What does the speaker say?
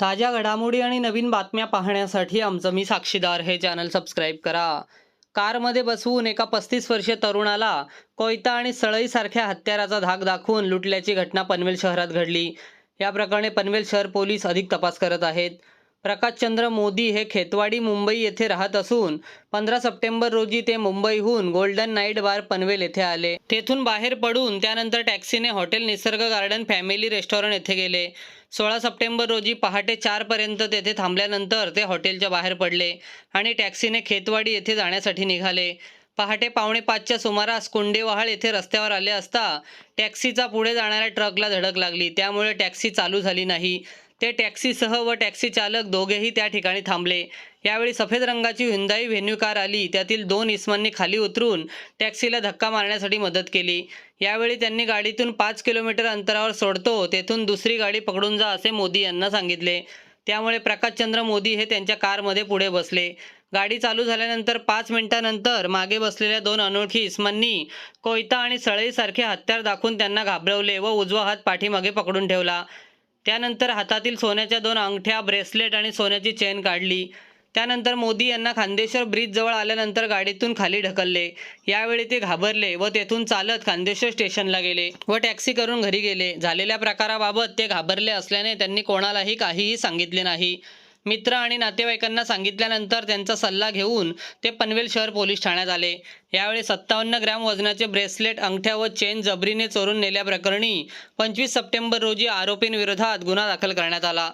ताज्या घडामोडी आणि नवीन बातम्या पाहण्यासाठी आमचं मी साक्षीदार हे चॅनल सबस्क्राईब करा. कारमध्ये बसवून एका पस्तीस वर्षीय तरुणाला कोयता आणि सळईसारख्या हत्याराचा धाक दाखवून लुटल्याची घटना पनवेल शहरात घडली. या प्रकरणी पनवेल शहर पोलीस अधिक तपास करत आहेत. प्रकाशचंद्र मोदी हे खेतवाडी मुंबई येथे राहत असून पंधरा सप्टेंबर रोजी ते मुंबईहून गोल्डन नाईट बार पनवेल येथे आले. तेथून बाहेर पडून त्यानंतर टॅक्सीने hotel Nisarg garden family restaurant येथे गेले. सोळा सप्टेंबर रोजी पहाटे चारपर्यंत तेथे थांबल्यानंतर ते हॉटेलच्या बाहेर पडले आणि टॅक्सीने खेतवाडी येथे जाण्यासाठी निघाले. पहाटे पावणे पाचच्या सुमारास कुंडेवाहाळ येथे रस्त्यावर आले असता टॅक्सीचा पुढे जाणाऱ्या ट्रकला धडक लागली. त्यामुळे टॅक्सी चालू झाली नाही. ते टॅक्सीसह व टॅक्सी चालक दोघेही त्या ठिकाणी थांबले. यावेळी सफेद रंगाची हुंदाई व्हेन्यू कार आली. त्यातील दोन इस्मांनी खाली उतरून टॅक्सीला धक्का मारण्यासाठी मदत केली. यावेळी त्यांनी गाडीतून पाच किलोमीटर अंतरावर सोडतो तेथून दुसरी गाडी पकडून जा असे मोदी यांना सांगितले. त्यामुळे प्रकाशचंद्र मोदी हे त्यांच्या कारमध्ये पुढे बसले. गाडी चालू झाल्यानंतर पाच मिनिटानंतर मागे बसलेल्या दोन अनोळखी इस्मांनी कोयता आणि सळईसारखे हत्यार दाखवून त्यांना घाबरवले व उजवा हात पाठीमागे पकडून ठेवला. त्यानंतर हातातील सोन्याच्या दोन अंगठ्या ब्रेसलेट आणि सोन्याची चेन काढली. त्यानंतर मोदी यांना खांदेश्वर ब्रिज जवळ आल्यानंतर गाडीतून खाली ढकलले. यावेळी ते घाबरले व तेथून चालत खांदेश्वर स्टेशनला गेले व टॅक्सी करून घरी गेले. झालेल्या प्रकाराबाबत ते घाबरले असल्याने त्यांनी कोणालाही काहीही सांगितले नाही. मित्र आणि नातेवाईकांना सांगितल्यानंतर त्यांचा सल्ला घेऊन ते पनवेल शहर पोलीस ठाण्यात आले. यावेळी सत्तावन्न ग्रॅम वजनाचे ब्रेसलेट अंगठ्या व चेन जबरीने चोरून नेल्याप्रकरणी पंचवीस सप्टेंबर रोजी आरोपींविरोधात गुन्हा दाखल करण्यात आला.